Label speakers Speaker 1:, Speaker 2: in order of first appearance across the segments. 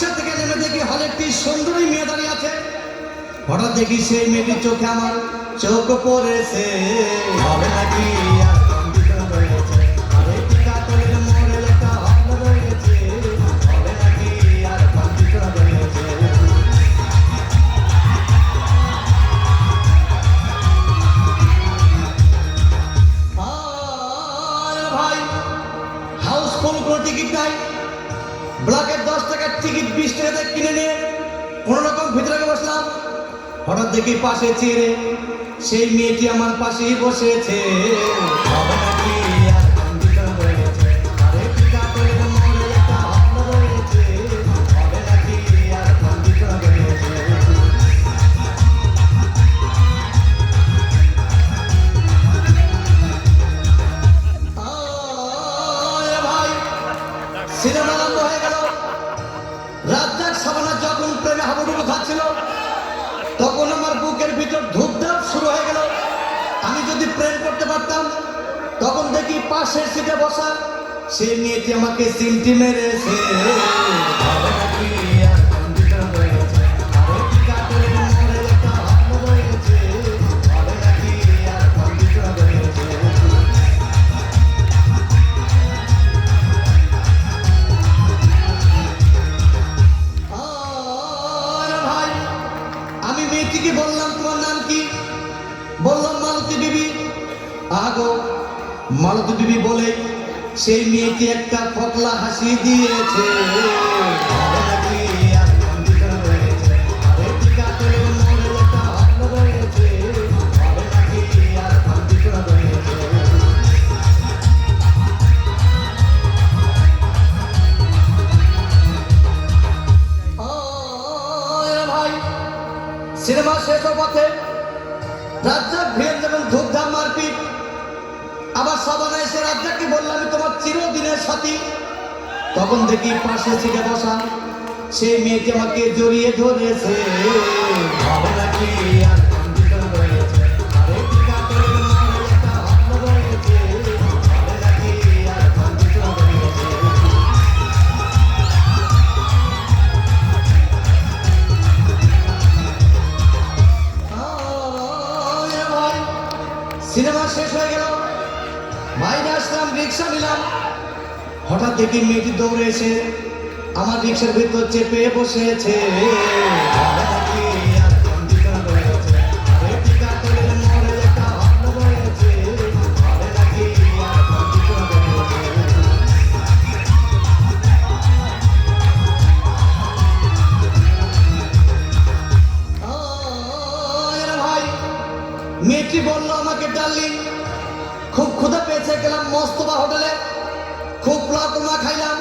Speaker 1: রিক্সা থেকে নেমে দেখি হলে একটি সুন্দরী মেয়ে দাঁড়িয়ে আছে। হঠাৎ দেখি সেই মেয়েটির চোখে আমার চোখ পড়েছে। হবে নাকি আর টাকার টিকিট বিশ টাকা কিনে নিয়ে কোনো রকম ভিতরে বসলাম। হঠাৎ দেখি পাশে চেয়ে সেই মেয়েটি আমার পাশেই বসেছে। সিনেমা হয়ে গেল। রাজ্জাক সাবানা যখন প্রেমে হাবুডুবু খাচ্ছিল, তখন আমার বুকের ভিতর ধূপধাপ শুরু হয়ে গেল। আমি যদি প্রেম করতে পারতাম, তখন দেখি পাশের সিটে বসা সে মেয়েটি আমাকে সিমটি মেরেছে। মালতী বিবি বলে, সেই মেয়েটি একটা ফকলা হাসি দিয়েছে। সিনেমা শেষ পথে রাজ্জাক ভিড় যেমন ধূপধাম মারপিট আবার সাবানা এসে রাজ্জাককে বললাম, আমি তোমার চিরদিনের সাথী। তখন দেখি পাশে সিটে বসা সেই মেয়েটি আমাকে জড়িয়ে ধরেছে। সিনেমা শেষ হয়ে গেল। বাইরে আসলাম রিক্সা নিলাম। হঠাৎ দেখি মেয়েটি দৌড়ে এসে আমার রিক্সার ভিতর চেপে বসেছে। মেয়েটি বলল, আমাকে ডার্লিং খুব ক্ষুদে পেয়েছে, গেলাম মস্তবা হোটেলে। খুব প্লাকমা খাইলাম।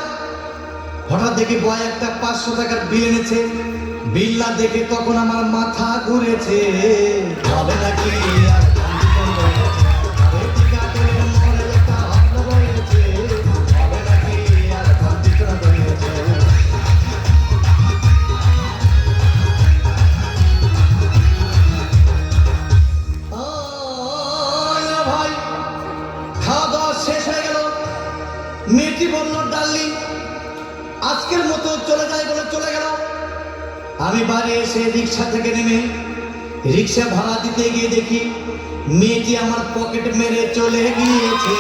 Speaker 1: হঠাৎ দেখি বয় একটা পাঁচশো টাকার বিল এনেছে। বিল্লা দেখে তখন আমার মাথা ঘুরেছে। হবে নাকি মেয়েটি বলল ডার্লিং আজকের মতো চলে যায় বলে চলে গেল। আমি বাড়ি এসে রিক্সা থেকে নেমে রিক্সা ভাড়া দিতে গিয়ে দেখি মেয়েটি আমার পকেট মেরে চলে গিয়েছে।